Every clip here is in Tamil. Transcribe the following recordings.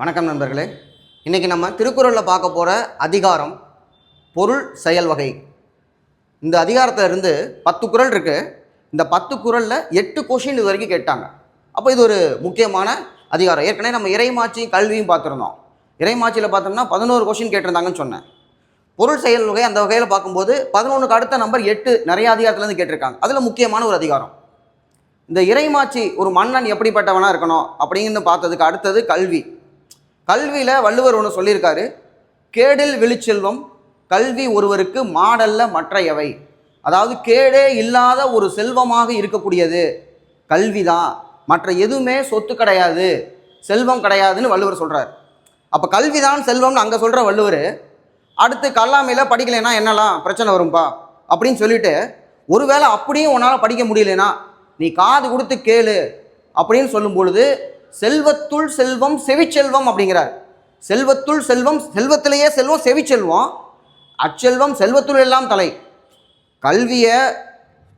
வணக்கம் நண்பர்களே. இன்றைக்கி நம்ம திருக்குறளில் பார்க்க போகிற அதிகாரம் பொருள் செயல் வகை. இந்த அதிகாரத்தில் இருந்து பத்து குறள் இருக்குது இந்த பத்து குறளில் எட்டு கொஷின் இது வரைக்கும் கேட்டாங்க. அப்போ இது ஒரு முக்கியமான அதிகாரம். ஏற்கனவே நம்ம இறைமாச்சியும் கல்வியும் பார்த்துருந்தோம். இறைமாச்சியில் பார்த்தோம்னா பதினோரு கொஷின் கேட்டிருந்தாங்கன்னு சொன்னேன். பொருள் செயல் வகை அந்த வகையில் பார்க்கும்போது பதினொன்றுக்கு அடுத்த நம்பர் எட்டு நிறைய அதிகாரத்துலேருந்து கேட்டிருக்காங்க. அதில் முக்கியமான ஒரு அதிகாரம். இந்த இறைமாச்சி ஒரு மன்னன் எப்படிப்பட்டவனாக இருக்கணும் அப்படின்னு பார்த்ததுக்கு அடுத்தது கல்வி. கல்வியில் வள்ளுவர் ஒன்று சொல்லியிருக்காரு கேடில் விழிச்செல்வம் கல்வி ஒருவருக்கு மாடல்ல மற்றையவை. அதாவது கேடே இல்லாத ஒரு செல்வமாக இருக்கக்கூடியது கல்வி தான் மற்ற எதுவுமே சொத்து கிடையாது செல்வம் கிடையாதுன்னு வள்ளுவர் சொல்கிறார் அப்போ கல்வி தான் செல்வம்னு அங்கே சொல்கிற வள்ளுவர் அடுத்து கல்லாமையில் படிக்கலைன்னா என்னலாம்? பிரச்சனை வரும்பா? அப்படின்னு சொல்லிட்டு ஒருவேளை அப்படியும் உன்னால் படிக்க முடியலனா நீ காது கொடுத்து கேளு. அப்படின்னு சொல்லும் பொழுது செல்வத்துள் செல்வம் செவிச்செல்வம் அப்படிங்கிறார். செல்வத்துள் செல்வம் செல்வத்திலேயே செல்வம் செவிச்செல்வம் அச்செல்வம் செல்வத்துள் எல்லாம் தலை. கல்வியை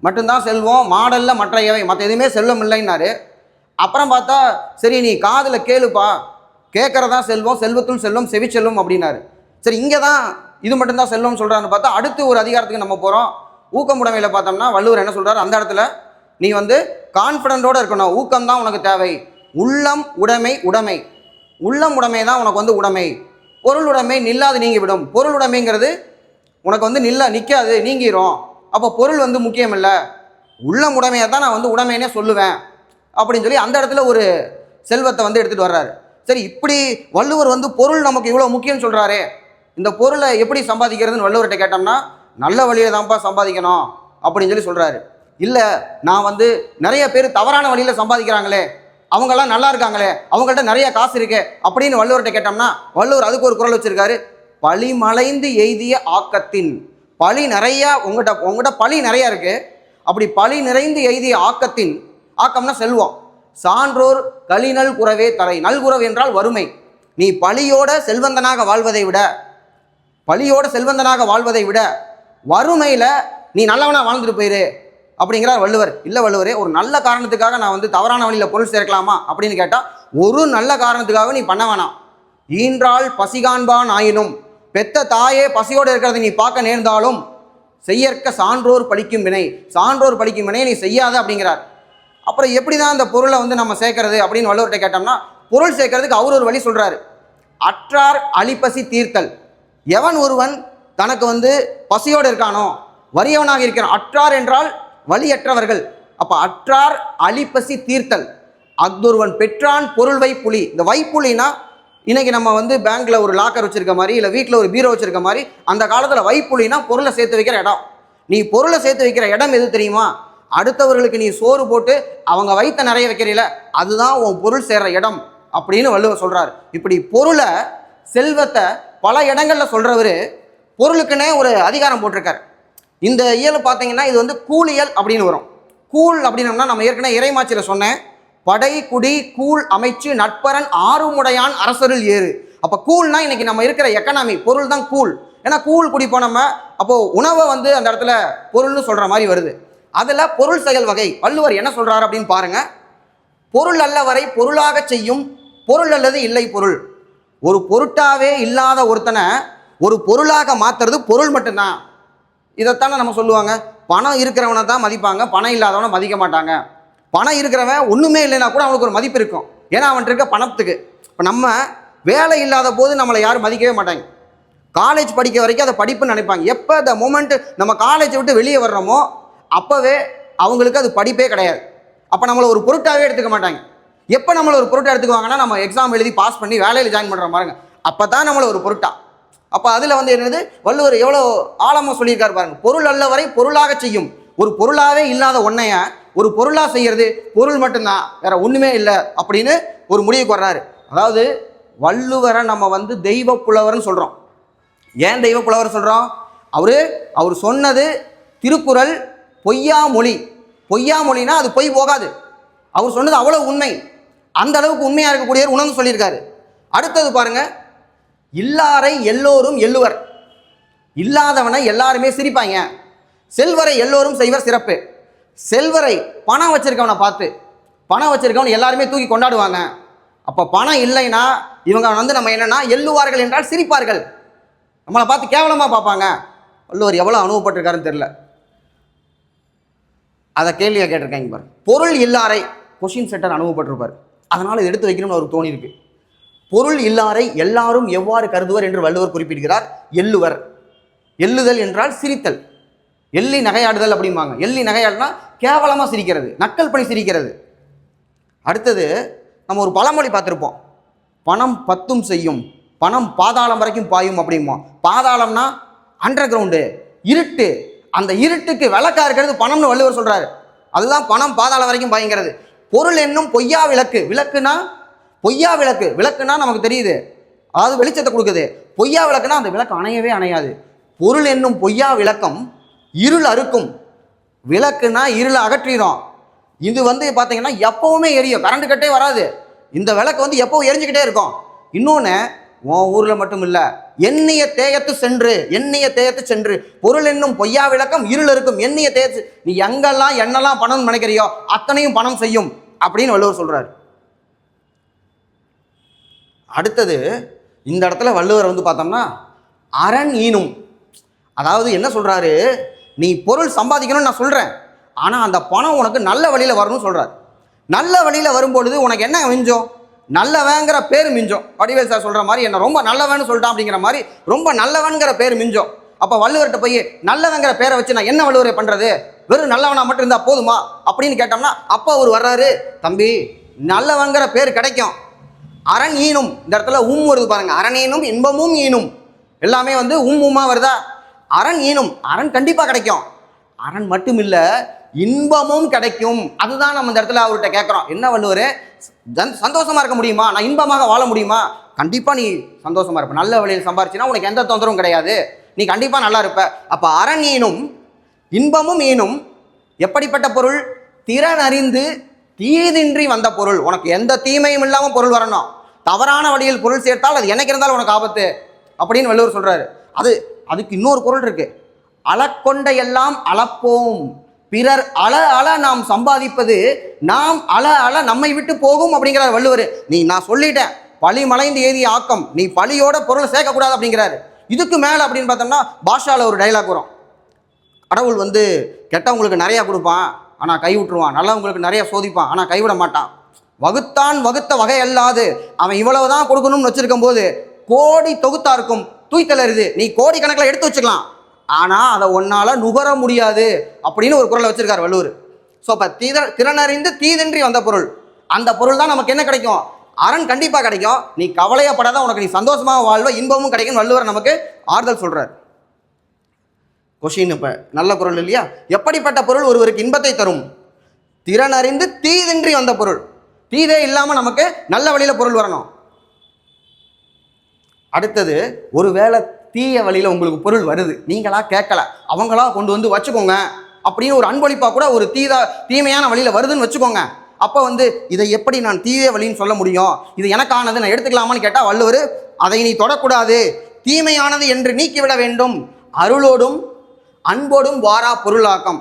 மட்டும்தான் செல்வம் மாடல்ல மற்றையவை மற்ற எதுவுமே செல்வம் இல்லைன்னாரு. அப்புறம் பார்த்தா சரி நீ காதில் கேளுப்பா. கேட்குறதா செல்வம் செல்வத்துள் செல்வம் செவிச்செல்வம் அப்படின்னாரு. சரி இங்கே தான் இது மட்டும்தான் செல்வம் சொல்கிறான்னு பார்த்தா அடுத்து ஒரு அதிகாரத்துக்கு நம்ம போகிறோம் ஊக்கமுடைமையில் பார்த்தோம்னா வள்ளுவர் என்ன சொல்கிறார் அந்த இடத்துல நீ வந்து கான்ஃபிடென்ட்டோட இருக்கணும். ஊக்கம் தான் உனக்கு தேவை. உள்ளம் உடைமை உடைமை. உள்ளம் உடைமை தான் உனக்கு வந்து உடைமை. பொருள் உடைமை நில்லாது நீங்கிவிடும். பொருள் உடைமைங்கிறது உனக்கு வந்து நில்ல நிற்காது நீங்கிரும். அப்போ பொருள் வந்து முக்கியம் இல்லை உள்ளம் உடைமையை தான் நான் வந்து உடைமைனே சொல்லுவேன். அப்படின்னு சொல்லி அந்த இடத்துல ஒரு செல்வத்தை வந்து எடுத்துகிட்டு வர்றாரு. சரி இப்படி வள்ளுவர் வந்து பொருள் நமக்கு இவ்வளோ முக்கியம்னு சொல்கிறாரே இந்த பொருளை எப்படி சம்பாதிக்கிறதுன்னு வள்ளுவர்கிட்ட கேட்டோம்னா நல்ல வழியில் தான்ப்பா சம்பாதிக்கணும் அப்படின்னு சொல்லி சொல்கிறாரு இல்லை நான் வந்து நிறைய பேர் தவறான வழியில் சம்பாதிக்கிறாங்களே. அவங்கெல்லாம் நல்லா இருக்காங்களே அவங்கள்ட்ட நிறைய காசு இருக்கு அப்படின்னு வள்ளுவர்கிட்ட கேட்டோம்னா வள்ளுவர் அதுக்கு ஒரு குரல் வச்சிருக்காரு. பழிமலைந்து எய்திய ஆக்கத்தின். பழி நிறையா உங்கள்கிட்ட உங்கள்கிட்ட பழி நிறையா இருக்கு. அப்படி பழி நிறைந்து எய்திய ஆக்கத்தின் ஆக்கம்னா செல்வம். சான்றோர் களிநல் குறவே தலை நல்குறவு என்றால் வறுமை. நீ பழியோட செல்வந்தனாக வாழ்வதை விட பழியோட செல்வந்தனாக வாழ்வதை விட வறுமையில் நீ நல்லவனா வாழ்ந்துட்டு போயிரு. அப்படிங்கிறார் வள்ளுவர். இல்லை வள்ளுவரே ஒரு நல்ல காரணத்துக்காக நான் வந்து தவறான வழியில் பொருள் சேர்க்கலாமா அப்படின்னு கேட்டால் ஒரு நல்ல காரணத்துக்காக நீ பண்ண வேணாம். ஈன்றால் பசிகாண்பான் ஆயினும் பெத்த தாயே பசியோடு இருக்கிறத நீ பார்க்க நேர்ந்தாலும் செய்யற்க சான்றோர் பழிக்கும் வினை சான்றோர் பழிக்கும் வினை நீ செய்யாத அப்படிங்கிறார். அப்புறம் எப்படி தான் அந்த பொருளை வந்து நம்ம சேர்க்கறது அப்படின்னு வள்ளுவர்கிட்ட கேட்டோம்னா பொருள் சேர்க்கறதுக்கு அவர் ஒரு வழி சொல்கிறாரு அற்றார் அழிப்பசி தீர்த்தல். எவன் ஒருவன் தனக்கு வந்து பசியோடு இருக்கானோ வறியவனாக இருக்கிறான். அற்றார் என்றால் வழியற்றவர்கள் அப்போ அற்றார் அழிப்பசி தீர்த்தல். அஃதொருவன் பெற்றான் பொருள் வைப்புலி. இந்த வைப்புலினா இன்றைக்கி நம்ம வந்து பேங்க்கில் ஒரு லாக்கர் வச்சுருக்க மாதிரி இல்லை வீட்டில் ஒரு பீரோ வச்சுருக்க மாதிரி அந்த காலத்தில் வைப்புலினா பொருளை சேர்த்து வைக்கிற இடம். நீ பொருளை சேர்த்து வைக்கிற இடம் எது தெரியுமா? அடுத்தவர்களுக்கு நீ சோறு போட்டு அவங்க வைத்த நிறைய வைக்கிறீல அதுதான் உன் பொருள் சேர்ற இடம் அப்படின்னு வள்ளுவர் சொல்கிறார் இப்படி பொருளை செல்வத்தை பல இடங்கள்ல சொல்கிறவர் பொருளுக்குன்னே ஒரு அதிகாரம் போட்டிருக்காரு. இந்த இயல் பார்த்தீங்கன்னா இது வந்து கூலியல் அப்படின்னு வரும். கூழ் அப்படின்னம்னா நம்ம ஏற்கனவே இறைமாச்சியில் சொன்னேன். படை குடி கூழ் அமைச்சு நட்பரன் ஆறுமுடையான் அரசருள் ஏறு. அப்போ கூழ்னா இன்னைக்கு நம்ம இருக்கிற எக்கனாமி பொருள் தான் கூழ். ஏன்னா கூழ் குடிப்போம் நம்ம. அப்போது உணவை வந்து அந்த இடத்துல பொருள்னு சொல்கிற மாதிரி வருது. அதில் பொருள் செயல் வகை. வள்ளுவர் என்ன சொல்கிறார் அப்படின்னு பாருங்கள் பொருள் அல்லவரை பொருளாக செய்யும். பொருள் அல்லது இல்லை பொருள். ஒரு பொருட்டாவே இல்லாத ஒருத்தனை ஒரு பொருளாக மாற்றுறது பொருள் மட்டும்தான். இதைத்தானே நம்ம சொல்லுவாங்க? பணம் இருக்கிறவனை தான் மதிப்பாங்க பணம் இல்லாதவனை மதிக்க மாட்டாங்க. பணம் இருக்கிறவன் ஒன்றுமே இல்லைன்னா கூட அவனுக்கு ஒரு மதிப்பு இருக்கும். ஏன்னா அவன்கிட்ட இருக்க பணத்துக்கு. இப்போ நம்ம வேலை இல்லாத போது நம்மளை யாரும் மதிக்கவே மாட்டாங்க. காலேஜ் படிக்க வரைக்கும் அதை படிப்புன்னு நினைப்பாங்க. எப்போ த மூமெண்ட்டு நம்ம காலேஜை விட்டு வெளியே வர்றோமோ அப்போவே அவங்களுக்கு அது படிப்பே கிடையாது. அப்போ நம்மளை ஒரு பொருட்டாகவே எடுத்துக்க மாட்டாங்க. எப்போ நம்மளை ஒரு பொருட்டை எடுத்துக்குவாங்கன்னா நம்ம எக்ஸாம் எழுதி பாஸ் பண்ணி வேலையில் ஜாயின் பண்ணுற மாதிரிங்க அப்போ தான் நம்மளை ஒரு பொருட்டா. அப்போ அதில் வந்து என்னது? வள்ளுவர் எவ்வளோ ஆழமாக சொல்லியிருக்காரு பாருங்க. பொருள் அல்ல வரை பொருளாக செய்யும். ஒரு பொருளாகவே இல்லாத ஒன்றைய ஒரு பொருளாக செய்கிறது பொருள் மட்டும்தான். வேற ஒன்றுமே இல்லை அப்படின்னு ஒரு முடிவுக்கு வர்றாரு. அதாவது வள்ளுவரை நம்ம வந்து தெய்வ புலவர்னு சொல்கிறோம் ஏன் தெய்வ புலவர் சொல்கிறோம் அவரு அவர் சொன்னது திருக்குறள் பொய்யா மொழி. பொய்யா மொழினா அது பொய் போகாது. அவர் சொன்னது அவ்வளோ உண்மை. அந்த அளவுக்கு உண்மையாக இருக்கக்கூடியவர் உணர்ந்து சொல்லியிருக்காரு. அடுத்தது பாருங்கள் இல்லாரை எல்லோரும் எள்ளுவர். இல்லாதவனை எல்லாருமே சிரிப்பாங்க. செல்வரை எல்லோரும் செய்வர் சிறப்பு. செல்வரை பணம் வச்சிருக்கவனை பார்த்து பணம் வச்சிருக்கவன் எல்லாருமே தூக்கி கொண்டாடுவாங்க. அப்போ பணம் இல்லைன்னா இவங்க வந்து நம்ம என்னென்னா எள்ளுவார்கள் என்றால் சிரிப்பார்கள். நம்மளை பார்த்து கேவலமாக பார்ப்பாங்க. வள்ளுவர் எவ்வளோ அனுபவப்பட்டிருக்காருன்னு தெரியல. அதை கேள்வியாக கேட்டிருக்காங்க பாரு பொருள் இல்லாரை கொஷின் செட்டர் அனுபவப்பட்டிருப்பார். அதனால் இது எடுத்து வைக்கணும்னு அவருக்கு தோணியிருக்கு. பொருள் இல்லாரை எல்லாரும் எவ்வாறு கருதுவர் என்று வள்ளுவர் குறிப்பிடுகிறார். எள்ளுவர். எள்ளுதல் என்றால் சிரித்தல். எள்ளி நகையாடுதல் அப்படிம்பாங்க. எள்ளி நகையாடுனா கேவலமாக சிரிக்கிறது. நக்கல் பண்ணி சிரிக்கிறது. அடுத்தது நம்ம ஒரு பழமொழி பார்த்துருப்போம். பணம் பத்தும் செய்யும். பணம் பாதாளம் வரைக்கும் பாயும் அப்படிமா பாதாளம்னா அண்டர் கிரவுண்டு இருட்டு. அந்த இருட்டுக்கு விளக்கா இருக்கிறது பணம்னு வள்ளுவர் சொல்றாரு. அதுதான் பணம் பாதாளம் வரைக்கும் பாயுங்கிறது. பொருள் என்னும் பொய்யா விளக்கு. விளக்குனா பொய்யா விளக்கு. விளக்குன்னா நமக்கு தெரியுது. அதாவது வெளிச்சத்தை கொடுக்குது. பொய்யா விளக்குனா அந்த விளக்கு அணையவே அணையாது. பொருள் என்னும் பொய்யா விளக்கம் இருள் அறுக்கும். விளக்குனா இருளை அகற்றிடும். இது வந்து பார்த்தீங்கன்னா எப்போவுமே எரியும். கரண்ட் கட்டே வராது. இந்த விளக்கு வந்து எப்போவும் எரிஞ்சுக்கிட்டே இருக்கும். இன்னொன்று உன் ஊரில் மட்டும் இல்லை. எண்ணிய தேயத்து சென்று எண்ணிய தேயத்து சென்று. பொருள் என்னும் பொய்யா விளக்கம் இருள் இருக்கும் எண்ணிய தேயத்து நீ எங்கெல்லாம் என்னெல்லாம் பணம் நினைக்கிறியோ அத்தனையும் பணம் செய்யும். அப்படின்னு வள்ளுவர் சொல்கிறார் அடுத்தது இந்த இடத்துல வள்ளுவர் வந்து பார்த்தோம்னா அரண் ஈனும். அதாவது என்ன சொல்கிறாரு நீ பொருள் சம்பாதிக்கணும்னு நான் சொல்கிறேன் ஆனால் அந்த பணம் உனக்கு நல்ல வழியில் வரணும்னு சொல்கிறார் நல்ல வழியில் வரும்பொழுது உனக்கு என்ன மிஞ்சம் நல்லவங்கிற பேர் மிஞ்சம் வடிவேல் சார் சொல்கிற மாதிரி என்ன ரொம்ப நல்லவன்னு சொல்லிட்டான் அப்படிங்கிற மாதிரி ரொம்ப நல்லவன்கிற பேர் மிஞ்சம் அப்போ வள்ளுவர்கிட்ட போய் நல்லவங்கிற பேரை வச்சு நான் என்ன வள்ளுவரை பண்ணுறது வெறும் நல்லவனா மட்டும் இருந்தால் போதுமா? அப்படின்னு கேட்டோம்னா அப்பா அவர் வர்றாரு தம்பி நல்லவங்கிற பேர் கிடைக்கும். அரண் ஈனும். இந்த இடத்துல உம் வருது பாருங்க. அரண் ஈனும் இன்பமும் ஈனும். எல்லாமே வந்து உம் உம்மா வருதா? அரண் ஈனும். அரண் கண்டிப்பா கிடைக்கும். அரண் மட்டும் இல்ல இன்பமும் கிடைக்கும். அதுதான் நம்ம இந்த இடத்துல அவர்கிட்ட கேட்குறோம். என்ன வள்ளுவர்? ஜன் சந்தோஷமா இருக்க முடியுமா? நான் இன்பமாக வாழ முடியுமா? கண்டிப்பா நீ சந்தோஷமா இருப்ப. நல்ல வழியில் சம்பாரிச்சுன்னா உனக்கு எந்த தொந்தரவும் கிடையாது. நீ கண்டிப்பா நல்லா இருப்ப. அப்ப அரண் ஈனும் இன்பமும் ஈனும் எப்படிப்பட்ட பொருள்? திறன் அறிந்து தீதின்றி வந்த பொருள். உனக்கு எந்த தீமையும் இல்லாமல் பொருள் வரணும். தவறான வழியில் பொருள் சேர்த்தால் அது எனக்கு இருந்தாலும் உனக்கு ஆபத்து. அப்படின்னு வள்ளுவர் சொல்கிறாரு அது அதுக்கு இன்னொரு பொருள் இருக்கு. அளக்கொண்ட எல்லாம் அளப்போம். பிறர் அல அல நாம் சம்பாதிப்பது நாம் அல அல நம்மை விட்டு போகும் அப்படிங்கிறார் வள்ளுவர். நீ நான் சொல்லிட்டேன். பழி மலைந்து ஏதிய ஆக்கம். நீ பழியோட பொருளை சேர்க்கக்கூடாது அப்படிங்கிறாரு. இதுக்கு மேலே அப்படின்னு பார்த்தோம்னா பாஷாவில் ஒரு டைலாக் வரும். கடவுள் வந்து கெட்டவங்களுக்கு நிறையா கொடுப்பான். ஆனால் கைவிட்டுருவான். நல்லவங்களுக்கு நிறைய சோதிப்பான். ஆனால் கைவிட மாட்டான். வகுத்தான் வகுத்த வகை அல்லாது அவன் இவ்வளவு தான் கொடுக்கணும்னு வச்சிருக்கும் போது கோடி தொகுத்தா இருக்கும். தூய்த்தலருது நீ கோடி கணக்கில் எடுத்து வச்சுக்கலாம். ஆனால் அதை ஒன்னால் நுகர முடியாது அப்படின்னு ஒரு குரலை வச்சிருக்கார் வள்ளுவர் ஸோ இப்போ தீத திறனறிந்து தீதின்றி வந்த பொருள். அந்த பொருள் தான் நமக்கு என்ன கிடைக்கும்? அரண் கண்டிப்பாக கிடைக்கும். நீ கவலையப்படாத உனக்கு நீ சந்தோஷமாக வாழ்வ இன்பமும் கிடைக்கும் வள்ளுவர் நமக்கு ஆறுதல் சொல்கிறார் கொஷின் இப்போ நல்ல குரல் இல்லையா? எப்படிப்பட்ட பொருள் ஒருவருக்கு இன்பத்தை தரும்? திறனறிந்து தீதின்றி வந்த பொருள். தீதே இல்லாமல் நமக்கு நல்ல வழியில் பொருள் வரணும். அடுத்தது ஒருவேளை தீய வழியில் உங்களுக்கு பொருள் வருது நீங்களா கேட்கல அவங்களா கொண்டு வந்து வச்சுக்கோங்க. அப்படின்னு ஒரு அன்பளிப்பாக கூட ஒரு தீதா தீமையான வழியில் வருதுன்னு வச்சுக்கோங்க. அப்போ வந்து இதை எப்படி நான் தீய வழின்னு சொல்ல முடியும்? இது எனக்கானது நான் எடுத்துக்கலாமான்னு கேட்டால் வள்ளுவர் அதை நீ தொடக்கூடாது. தீமையானது என்று நீக்கிவிட வேண்டும். அருளோடும் அன்போடும் வாரா பொருளாக்கம்.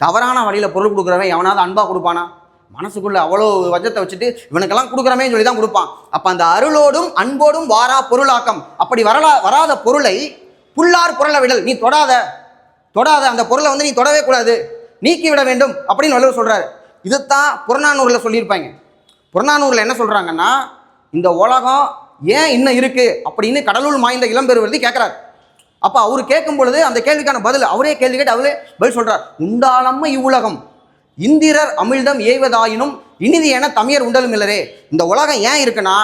தவறான வழியில் பொருள் கொடுக்குறவன் எவனாவது அன்பாக கொடுப்பானா? மனசுக்குள்ள அவ்வளோ வஜத்தை வச்சுட்டு இவனுக்கெல்லாம் கொடுக்குறமே சொல்லி தான் கொடுப்பான். அப்போ அந்த அருளோடும் அன்போடும் வாரா பொருளாக்கம். அப்படி வரலா வராத பொருளை புல்லார் பொருளை விடல். நீ தொடாத. தொடாத. அந்த பொருளை வந்து நீ தொடவே கூடாது. நீக்கி விட வேண்டும் அப்படின்னு வள்ளுவர் சொல்கிறாரு இதுதான் புறநானூரில் சொல்லியிருப்பாங்க. புறநானூரில் என்ன சொல்கிறாங்கன்னா இந்த உலகம் ஏன் இன்னும் இருக்கு அப்படின்னு கடலூர் மாய்ந்த இளம்பெருவருதி கேட்குறாரு அப்போ அவர் கேட்கும் பொழுது அந்த கேள்விக்கான பதில் அவரே கேள்வி கேட்டு அவரே பதில் சொல்கிறார் உண்டாளம்ம இவ்வுலகம். இந்திரர் அமிழ்தம் ஏய்வதாயினும் இனிது என தமிழர் உண்டலும் இல்லரே இந்த உலகம் ஏன் இருக்குன்னா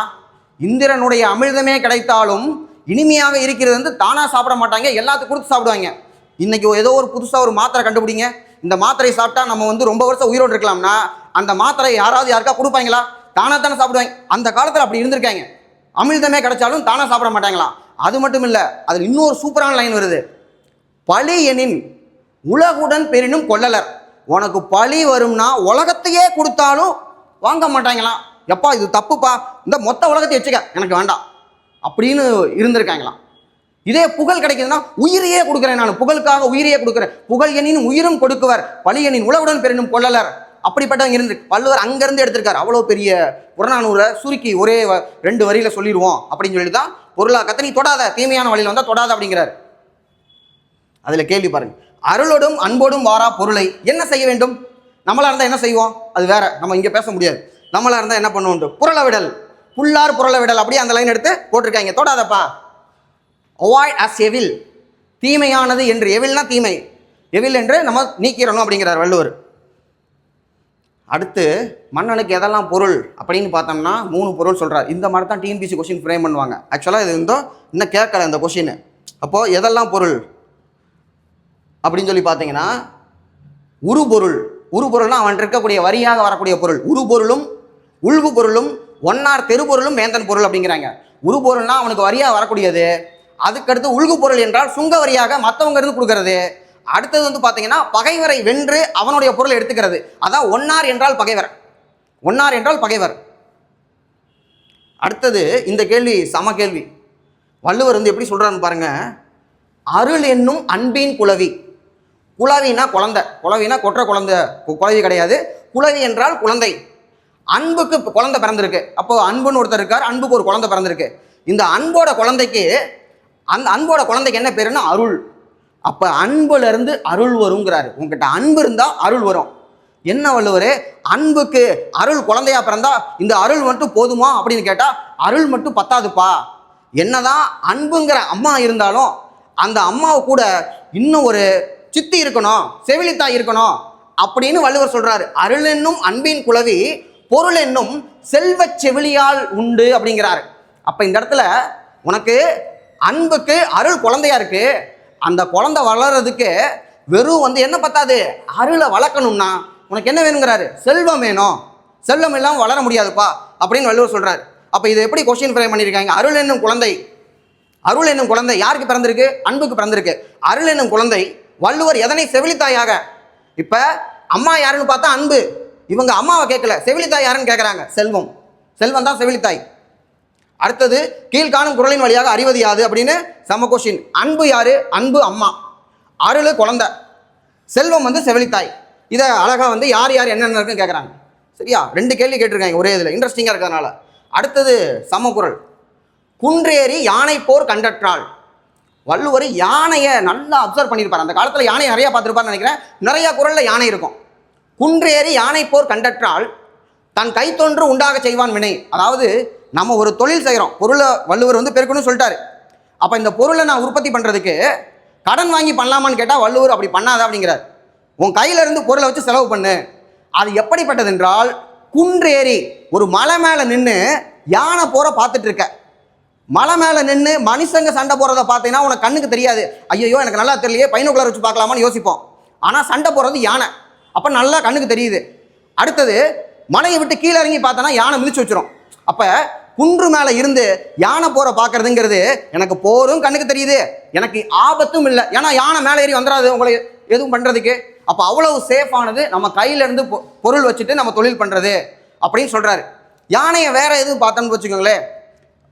இந்திரனுடைய அமிழ்தமே கிடைத்தாலும் இனிமையாக இருக்கிறது வந்து தானாக சாப்பிட மாட்டாங்க எல்லாத்துக்கும் கொடுத்து சாப்பிடுவாங்க. இன்றைக்கி ஏதோ ஒரு புதுசாக ஒரு மாத்திரை கண்டுபிடிங்க. இந்த மாத்திரை சாப்பிட்டா நம்ம வந்து ரொம்ப வருஷம் உயிரோடு இருக்கலாம்னா அந்த மாத்திரை யாராவது யாருக்கா கொடுப்பாங்களா? தானா தானே சாப்பிடுவாங்க. அந்த காலத்தில் அப்படி இருந்திருக்காங்க. அமிழ்தமே கிடைச்சாலும் தானாக சாப்பிட மாட்டாங்களாம் அது மட்டும் இல்லை அதில் இன்னொரு சூப்பரான லைன் வருது. பழி எனின் உலகுடன் பெரினும் கொள்ளலர். உனக்கு பழி வரும்னா உலகத்தையே கொடுத்தாலும் வாங்க மாட்டாங்களாம் எப்பா இது தப்புப்பா? இந்த மொத்த உலகத்தை வச்சுக்க. எனக்கு வேண்டாம். அப்படின்னு இருந்திருக்காங்களாம். இதே புகழ் கிடைக்குதுன்னா உயிரையே கொடுக்குறேன் நான். புகழுக்காக உயிரையே கொடுக்குறேன். புகழ் எண்ணின் உயிரும் கொடுக்குவர். பழி எண்ணின் உலகுடன் பெரினும் கொள்ளலர். அப்படிப்பட்டவங்க இருந்து வள்ளுவர் அங்கேருந்து எடுத்திருக்காரு. அவ்வளோ பெரிய புறநானூரை சுருக்கி ஒரே வ- ரெண்டு வரியில் சொல்லிடுவோம் அப்படின்னு சொல்லி தான் பொருளாக்கத்தை நீ தொடாத தீமையான வழியில் வந்தால் தொடாத அப்படிங்கிறார். அதில் கேள்வி பாருங்க. அருளோடும் அன்போடும் வாரா பொருளை என்ன செய்ய வேண்டும்? நம்மளாக இருந்தால் என்ன செய்வோம்? அது வேற நம்ம இங்கே பேச முடியாது. நம்மளாக இருந்தால் என்ன பண்ணுவோம் புரள விடல் புல்லார் புரள விடல் அப்படியே அந்த லைன் எடுத்து போட்டிருக்காங்க. தொடாதப்பா. அவாய்ட் அஸ் எவில் தீமையானது என்று எவில்னா தீமை. எவில் என்று நம்ம நீக்கிறணும் அப்படிங்கிறார் வள்ளுவர். அடுத்து மன்னனுக்கு எதெல்லாம் பொருள் அப்படின்னு பார்த்தோம்னா மூணு பொருள் சொல்கிறார் இந்த மாதிரி தான் டிஎன்பிசி கொஷின் ஃப்ரேம் பண்ணுவாங்க. ஆக்சுவலாக இது இருந்தோ இன்னும் கேட்கல இந்த கொஷின் அப்போது எதெல்லாம் பொருள்? அப்படின்னு சொல்லி பார்த்தீங்கன்னா உருபொருள் உருபொருள்னா அவன் இருக்கக்கூடிய வரியாக வரக்கூடிய பொருள். உருபொருளும் உள்வு பொருளும் ஒன்னார் தெருபொருளும் வேந்தன் பொருள் அப்படிங்கிறாங்க. உருபொருள்னா அவனுக்கு வரியாக வரக்கூடியது. அதுக்கடுத்து உள்கு பொருள் என்றால் சுங்க வரியாக மற்றவங்க இருந்து கொடுக்கறது. அடுத்தது வந்து பார்த்தீங்கன்னா பகைவரை வென்று அவனுடைய பொருளை எடுத்துக்கிறது. அதான் ஒன்னார் என்றால் பகைவர். ஒன்னார் என்றால் பகைவர். அடுத்தது இந்த கேள்வி சம கேள்வி. வள்ளுவர் வந்து எப்படி சொல்கிறான்னு பாருங்க. அருள் என்னும் அன்பின் குலவி குலவினா குழந்தை. குலவினா கொற்ற குழந்தை. குலவி கிடையாது. குலவி என்றால் குழந்தை. அன்புக்கு குழந்தை பிறந்திருக்கு. அப்போது அன்புன்னு ஒருத்தர் இருக்கார். அன்புக்கு ஒரு குழந்தை பிறந்திருக்கு. இந்த அன்போட குழந்தைக்கு அந்த அன்போட குழந்தைக்கு என்ன பேருன்னா அருள். அப்போ அன்புலேருந்து அருள் வருங்கிறாரு. உங்ககிட்ட அன்பு இருந்தால் அருள் வரும். என்ன வள்ளுவர்? அன்புக்கு அருள் குழந்தையா பிறந்தா இந்த அருள் மட்டும் போதுமா அப்படின்னு கேட்டால் அருள் மட்டும் பத்தாதுப்பா. என்னதான் அன்புங்கிற அம்மா இருந்தாலும் அந்த அம்மாவை கூட இன்னும் ஒரு சித்தி இருக்கணும் செவிலித்தாய் இருக்கணும் அப்படின்னு வள்ளுவர் சொல்றாரு. அருள் என்னும் அன்பின் குலவி பொருள் என்னும் செல்வச் செவிலியால் உண்டு அப்படிங்கிறாரு. அப்ப இந்த இடத்துல உனக்கு அன்புக்கு அருள் குழந்தையா இருக்கு. அந்த குழந்தை வளர்றதுக்கு வெறும் வந்து என்ன பத்தாது? அருளை வளர்க்கணும்னா உனக்கு என்ன வேணுங்கிறாரு? செல்வம் வேணும். செல்வம் இல்லாமல் வளர முடியாதுப்பா அப்படின்னு வள்ளுவர் சொல்கிறார் அப்போ இது எப்படி கொஸ்டின் ஃப்ரேம் பண்ணியிருக்காங்க? அருள் என்னும் குழந்தை. அருள் என்னும் குழந்தை யாருக்கு பிறந்திருக்கு? அன்புக்கு பிறந்திருக்கு. அருள் என்னும் குழந்தை வள்ளுவர் எதனை செவிலித்தாயாக? இப்போ அம்மா யாருன்னு பார்த்தா அன்பு. இவங்க அம்மாவை கேட்கல. செவிலித்தாய் யாருன்னு கேட்குறாங்க? செல்வம். செல்வம் தான் செவிலித்தாய். அடுத்தது கீழ்காணும் குரலின் வழியாக அறிவது யாது அப்படின்னு சம கொஷின் அன்பு யாரு? அன்பு அம்மா. அருள் குழந்தை. செல்வம் வந்து செவிலித்தாய். இதை அழகாக வந்து யார் யார் என்னென்ன இருக்குன்னு கேட்குறாங்க சரியா? ரெண்டு கேள்வி கேட்டிருக்காங்க ஒரே இதில் இன்ட்ரெஸ்டிங்காக இருக்கிறதுனால. அடுத்தது சமக்குரல் குன்றேறி யானை போர் கண்டற்றாள். வள்ளுவர் யானையை நல்லா அப்சர்வ் பண்ணியிருப்பார் அந்த காலத்தில் யானை நிறையா பார்த்துருப்பார்னு நினைக்கிறேன். நிறைய குரலில் யானை இருக்கும். குன்றேறி யானை போர் கண்டற்றால் தன் கைத்தொன்று உண்டாக செய்வான் வினை. அதாவது நம்ம ஒரு தொழில் செய்கிறோம் பொருளை வள்ளுவர் வந்து பெருக்கணும்னு சொல்லிட்டாரு. அப்போ இந்த பொருளை நான் உற்பத்தி பண்ணுறதுக்கு கடன் வாங்கி பண்ணலாமான்னு கேட்டால் வள்ளுவர் அப்படி பண்ணாத? அப்படிங்கிறார். உன் கையில இருந்து பொருளை வச்சு செலவு பண்ணு. அது எப்படிப்பட்டது என்றால் குன்றேறி ஒரு மலை மேலே நின்று யானை போற பார்த்துட்டு இருக்க. மலை மேலே நின்று மனுஷங்க சண்டை போடுறத பார்த்தீங்கன்னா உனக்கு கண்ணுக்கு தெரியாது. ஐயோ எனக்கு நல்லா தெரியலையே பைனோக்குலர் வச்சு பார்க்கலாமான்னு யோசிப்போம். ஆனால் சண்டை போடுறது யானை. அப்போ நல்லா கண்ணுக்கு தெரியுது. அடுத்தது மலையை விட்டு கீழே இறங்கி பார்த்தோன்னா யானை மிதிச்சு வச்சிரும். அப்போ குன்று மேலே இருந்து யானை போற பார்க்கறதுங்கிறது எனக்கு போரும் கண்ணுக்கு தெரியுது. எனக்கு ஆபத்தும் இல்லை. ஏன்னா யானை மேலே ஏறி வந்துடாது உங்களை எதுவும் பண்ணுறதுக்கு அப்போ அவ்வளவு சேஃபானது நம்ம கையிலேருந்து பொ- பொருள் வச்சுட்டு நம்ம தொழில் பண்ணுறது அப்படின்னு சொல்கிறாரு யானையை வேற எதுவும் பார்த்தோம்னு வச்சுக்கோங்களேன்.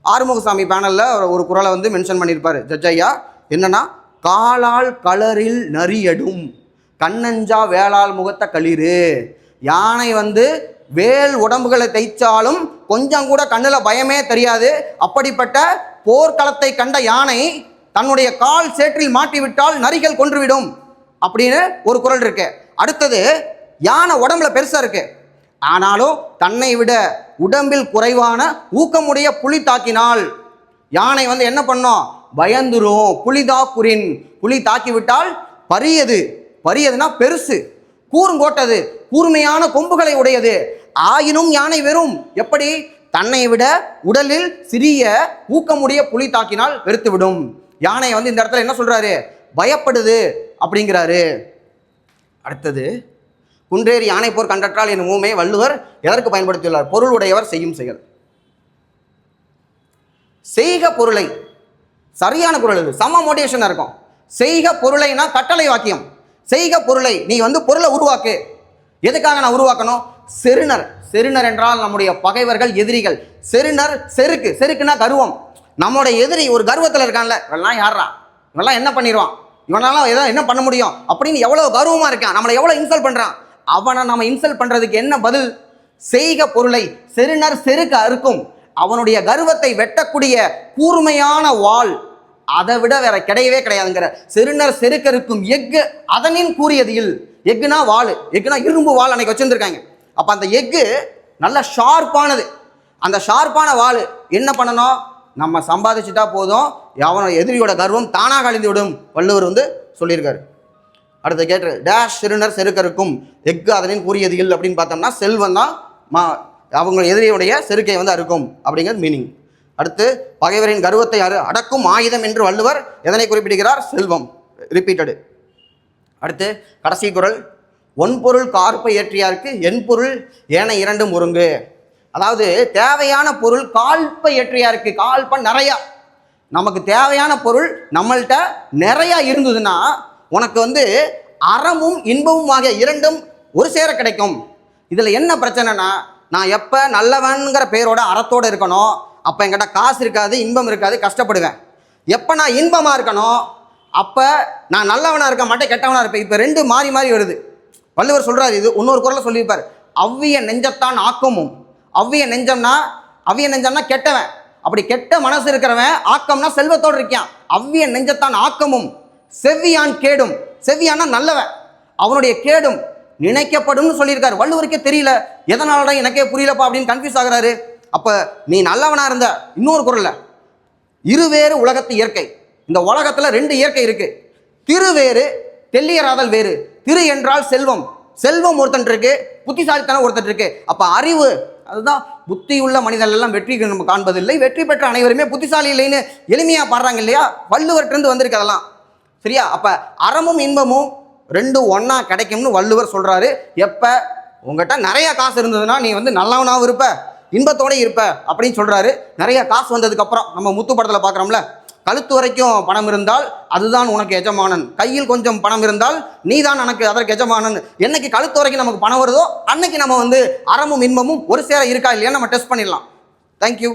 ஆறுமுகசாமி பேனலில் ஒரு குரலை வந்து மென்ஷன் பண்ணியிருப்பாரு. ஜட்ஜையா என்னென்னா என்னன்னா காலால் கலரில் நரியடும். கண்ணஞ்சா வேளால் முகத்த களிறு. யானை வந்து வேல் உடம்புகளை தைச்சாலும் கொஞ்சம் கூட கண்ணில் பயமே தெரியாது. அப்படிப்பட்ட போர்க்களத்தை கண்ட யானை தன்னுடைய கால் சேற்றில் மாட்டிவிட்டால் நரிகள் கொன்றுவிடும் அப்படின்னு ஒரு குரல் இருக்கு. அடுத்தது யானை உடம்புல பெருசாக இருக்கு. ஆனாலும் தன்னை விட உடம்பில் குறைவான ஊக்கமுடைய புலி தாக்கினால் யானை வந்து என்ன பண்ணும்? பயந்துரும். புலிதா புரின் புலி தாக்கிவிட்டால் பரியது. பரியதுன்னா பெருசு. கூர்ங்கோட்டது கூர்மையான கொம்புகளை உடையது. ஆயினும் யானை வெறும். எப்படி? தன்னை விட உடலில் சிறிய ஊக்கமுடைய புலி தாக்கினால் வெறுத்துவிடும். யானை வந்து இந்த இடத்துல என்ன சொல்றாரு? பயப்படுது அப்படிங்கிறாரு. அடுத்தது குன்றேறி யானை போர் கண்டற்றால் என் மூமே வள்ளுவர் எதற்கு பயன்படுத்தியுள்ளார்? பொருள் உடையவர் செய்யும் செயல். செய்க பொருளை. சரியான குரல் இது. சம மோட்டிவேஷனாக இருக்கும். செய்க பொருளைனா கட்டளை வாக்கியம். செய்க பொருளை. நீ வந்து பொருளை உருவாக்கு. எதுக்காக நான் உருவாக்கணும்? செருணர் செருணர் என்றால் நம்முடைய பகைவர்கள் எதிரிகள். செருணர் செருக்கு. செருக்குனா கருவம். நம்மளுடைய எதிரி ஒரு கர்வத்தில் இருக்கான்ல இவெல்லாம் யாரா இவெல்லாம் என்ன பண்ணிடுவான் இவனால எதாவது என்ன பண்ண முடியும்? அப்படின்னு எவ்வளோ கர்வமாக இருக்கான். நம்மளை எவ்வளோ இன்சல்ட் பண்ணுறான் அவனை நம்ம இன்சல்ட் பண்ணுறதுக்கு என்ன பதில்? செய்க பொருளை. செருணர் செருக்க அறுக்கும். அவனுடைய கர்வத்தை வெட்டக்கூடிய கூர்மையான வாள். அதை விட வேற கிடையவே கிடையாதுங்கிற. செருணர் இருக்கும் எஃகு அதனின் கூறியது இல் எஃகுனா வாள். எஃகுனா இரும்பு வாள் அன்னைக்கு வச்சுருந்துருக்காங்க. அப்போ அந்த எக்கு நல்ல ஷார்ப்பானது அந்த ஷார்ப்பான வாள் என்ன பண்ணணும்? நம்ம சம்பாதிச்சுட்டா போதும். அவனோட எதிரியோட கர்வம் தானாக அழிந்து விடும் வள்ளுவர் வந்து சொல்லியிருக்காரு. அடுத்து கேட்டு டேஷ் சிறுநர் செருக்கருக்கும் எஃகு அதனின் கூறியது இல் அப்படின்னு பார்த்தோம்னா செல்வம் தான் மா அவங்க எதிரியுடைய செருக்கை வந்து அறுக்கும் அப்படிங்கிறது மீனிங் அடுத்து பகைவரின் கர்வத்தை அறு அடக்கும் ஆயுதம் என்று வள்ளுவர் எதனை குறிப்பிடுகிறார்? செல்வம். ரிப்பீட்டடு அடுத்து கடைசி குரல் ஒன்பொருள் கார்ப்பை ஏற்றியாருக்கு என் பொருள் ஏன இரண்டும் ஒருங்கு. அதாவது தேவையான பொருள் கால்ப்பை ஏற்றியாருக்கு கால்ப நிறையா. நமக்கு தேவையான பொருள் நம்மள்கிட்ட நிறையா இருந்ததுன்னா உனக்கு வந்து அறமும் இன்பமும் ஆகிய இரண்டும் ஒரு சேர கிடைக்கும். இதில் என்ன பிரச்சனைனா நான் எப்போ நல்லவன்கிற பேரோட அறத்தோடு இருக்கணும் அப்போ என்கிட்ட காசு இருக்காது இன்பம் இருக்காது கஷ்டப்படுவேன். எப்போ நான் இன்பமாக இருக்கணும் அப்போ நான் நல்லவனாக இருக்க மாட்டேன் கெட்டவனாக இருப்பேன். இப்போ ரெண்டு மாறி மாறி வருது. வள்ளுவர் சொல்கிறார் இது இன்னொரு குரலை சொல்லியிருப்பார். அவ்விய நெஞ்சத்தான் ஆக்கமும். அவ்விய நெஞ்சம்னா அவ்விய நெஞ்சம்னா கெட்டவன். அப்படி கெட்ட மனசு இருக்கிறவன் ஆக்கம்னா செல்வத்தோடு இருக்கான் அவ்விய நெஞ்சத்தான் ஆக்கமும். செவ்வியான் கேடும். செவ்வியானா நல்லவன். அவனுடைய கேடும் நினைக்கப்படும்னு சொல்லியிருக்காரு. வள்ளுவருக்கே தெரியல. எதனாலடா எனக்கே புரியலப்பா அப்படின்னு கன்ஃபியூஸ் ஆகுறாரு. அப்ப நீ நல்லவனா இருந்த இன்னொரு குரல்ல இருவேறு உலகத்து இயற்கை. இந்த உலகத்துல ரெண்டு இயற்கை இருக்கு. திருவேறு தெல்லியராதல் வேறு. திரு என்றால் செல்வம். செல்வம் ஒருத்தன் இருக்கு புத்திசாலித்தனம் ஒருத்தன் இருக்கு. அப்போ அறிவு அதுதான் புத்தியுள்ள மனிதர்கள் எல்லாம் வெற்றி நம்ம காண்பதில்லை. வெற்றி பெற்ற அனைவருமே புத்திசாலி இல்லைன்னு எளிமையாக பாடுறாங்க இல்லையா? வள்ளுவர்கிட்டருந்து வந்திருக்கு அதெல்லாம். சரியா? அப்போ அறமும் இன்பமும் ரெண்டும் ஒன்றா கிடைக்கும்னு வள்ளுவர் சொல்கிறாரு எப்போ? உங்ககிட்ட நிறைய காசு இருந்ததுன்னா நீ வந்து நல்லவனாகவும் இருப்ப இன்பத்தோடு இருப்ப அப்படின்னு சொல்கிறாரு நிறைய காசு வந்ததுக்கப்புறம் நம்ம முத்து படத்தில் பார்க்குறோம்ல கழுத்து வரைக்கும் பணம் இருந்தால் அதுதான் உனக்கு எஜமானன். கையில் கொஞ்சம் பணம் இருந்தால் நீதான் எனக்கு அதற்கு எஜமானன். என்னைக்கு கழுத்து வரைக்கும் நமக்கு பணம் வருதோ அன்னைக்கு நம்ம வந்து அறமும் இன்பமும் ஒரு சேர இருக்கா இல்லையா நம்ம டெஸ்ட் பண்ணிடலாம். தேங்க்யூ